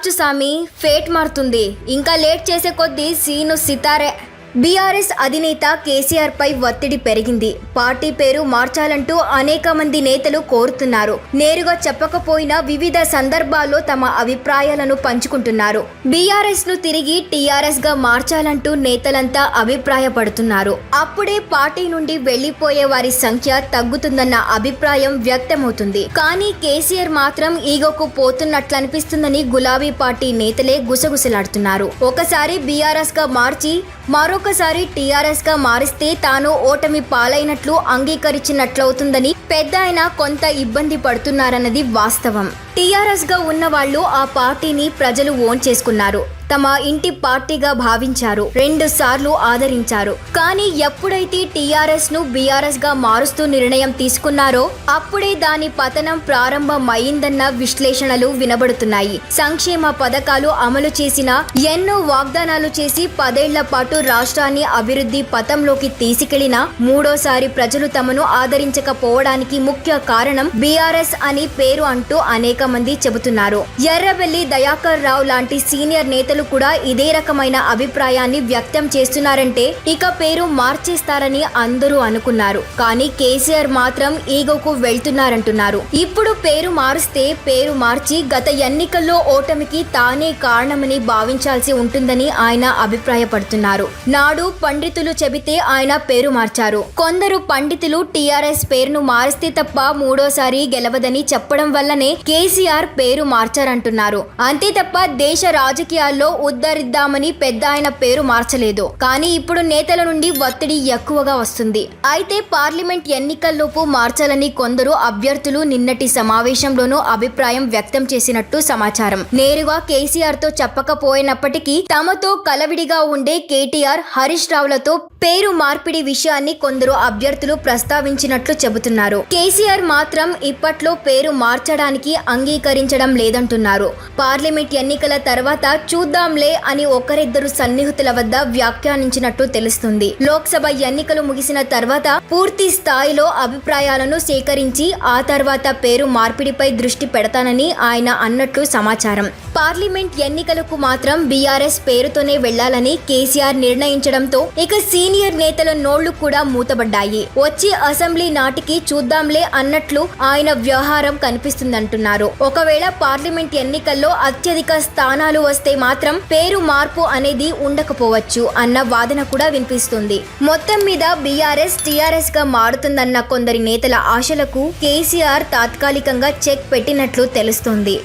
మార్చు సామి ఫేట్ మారుతుంది. ఇంకా లేట్ చేసే కొద్దీ సీను సితారే. బీఆర్ఎస్ అధినేత కేసీఆర్ పై ఒత్తిడి పెరిగింది. పార్టీ పేరు మార్చాలంటూ అనేక మంది నేతలు కోరుతున్నారు. నేరుగా చెప్పకపోయినా వివిధ సందర్భాల్లో తమ అభిప్రాయాలను పంచుకుంటున్నారు. బీఆర్ఎస్ను తిరిగి టీఆర్ఎస్గా మార్చాలంటూ నేతలంతా అభిప్రాయపడుతున్నారు. అప్పుడే పార్టీ నుండి వెళ్ళిపోయే వారి సంఖ్య తగ్గుతుందన్న అభిప్రాయం వ్యక్తమవుతుంది. కానీ కేసీఆర్ మాత్రం ఈగోకు పోతున్నట్లనిపిస్తుందని గులాబీ పార్టీ నేతలే గుసగుసలాడుతున్నారు. ఒకసారి బీఆర్ఎస్గా మార్చి మరొకసారి టీఆర్ఎస్గా మారిస్తే తాను ఓటమి పాలైనట్లు అంగీకరించినట్లవుతుందని పెద్ద ఆయన కొంత ఇబ్బంది పడుతున్నారన్నది వాస్తవం. టీఆర్ఎస్గా ఉన్న వాళ్ళు ఆ పార్టీని ప్రజలు ఓన్ చేసుకున్నారు. తమ ఇంటి పార్టీగా భావించారు. రెండు సార్లు ఆదరించారు. కానీ ఎప్పుడైతే టీఆర్ఎస్ను బీఆర్ఎస్గా మారుస్తూ నిర్ణయం తీసుకున్నారో అప్పుడే దాని పతనం ప్రారంభమైందన్న విశ్లేషణలు వినబడుతున్నాయి. సంక్షేమ పథకాలు అమలు చేసిన ఎన్నో వాగ్దానాలు చేసి పదేళ్ళ పాటు రాష్ట్రాన్ని అభివృద్ధి పథంలోకి తీసుకెళ్ళిన మూడోసారి ప్రజలు తమను ఆదరించకపోవడానికి ముఖ్య కారణం బీఆర్ఎస్ అని పేరు అంటూ అనేక మంది చెబుతున్నారు. ఎర్రబెల్లి దయాకర్ రావు లాంటి సీనియర్ నేతలు కూడా ఇదే రకమైన అభిప్రాయాన్ని వ్యక్తం చేస్తున్నారంటే ఇక పేరు మార్చేస్తారని అందరూ అనుకున్నారు. కానీ కేసీఆర్ మాత్రం ఈగోకు వెళ్తున్నారంటున్నారు. ఇప్పుడు పేరు మారుస్తే పేరు మార్చి గత ఎన్నికల్లో ఓటమికి తానే కారణమని భావించాల్సి ఉంటుందని ఆయన అభిప్రాయపడుతున్నారు. నాడు పండితులు చెబితే ఆయన పేరు మార్చారు. కొందరు పండితులు టీఆర్ఎస్ పేరును మారిస్తే తప్ప మూడోసారి గెలవదని చెప్పడం వల్లనే కేసీఆర్ పేరు మార్చారంటున్నారు. అంతే తప్ప దేశ రాజకీయాల్లో ఉద్ధరిద్దామని పెద్ద ఆయన పేరు మార్చలేదు. కానీ ఇప్పుడు నేతల నుండి ఒత్తిడి ఎక్కువగా వస్తుంది. అయితే పార్లమెంట్ ఎన్నికల్లోపు మార్చాలని కొందరు అభ్యర్థులు నిన్నటి సమావేశంలోనూ అభిప్రాయం వ్యక్తం చేసినట్టు సమాచారం. నేరుగా కేసీఆర్తో చెప్పకపోయినప్పటికీ తమతో కలవిడిగా ఉండే కేటీఆర్ హరీష్ రావులతో పేరు మార్పిడి విషయాన్ని కొందరు అభ్యర్థులు ప్రస్తావించినట్లు చెబుతున్నారు. కేసీఆర్ మాత్రం ఇప్పట్లో పేరు మార్చడానికి అంగీకరించడం లేదంటున్నారు. పార్లమెంట్ ఎన్నికల తర్వాత చూద్దాంలే అని ఒకరిద్దరు సన్నిహితుల వద్ద వ్యాఖ్యానించినట్టు తెలుస్తుంది. లోక్సభ ఎన్నికలు ముగిసిన తర్వాత పూర్తి స్థాయిలో అభిప్రాయాలను సేకరించి ఆ తర్వాత పేరు మార్పిడిపై దృష్టి పెడతానని ఆయన అన్నట్లు సమాచారం. పార్లమెంట్ ఎన్నికలకు మాత్రం బీఆర్ఎస్ పేరుతోనే వెళ్ళాలని కేసీఆర్ నిర్ణయించడంతో ఇక సీనియర్ నేతల నోళ్ళు కూడా మూతబడ్డాయి. వచ్చే అసెంబ్లీ నాటికి చూద్దాంలే అన్నట్లు ఆయన వ్యవహారం కనిపిస్తుందంటున్నారు. ఒకవేళ పార్లమెంట్ ఎన్నికల్లో అత్యధిక స్థానాలు వస్తే మాత్రం పేరు మార్పు అనేది ఉండకపోవచ్చు అన్న వాదన కూడా వినిపిస్తుంది. మొత్తం మీద బీఆర్ఎస్ టీఆర్ఎస్గా మారుతుందన్న కొందరి నేతల ఆశలకు కేసీఆర్ తాత్కాలికంగా చెక్ పెట్టినట్లు తెలుస్తుంది.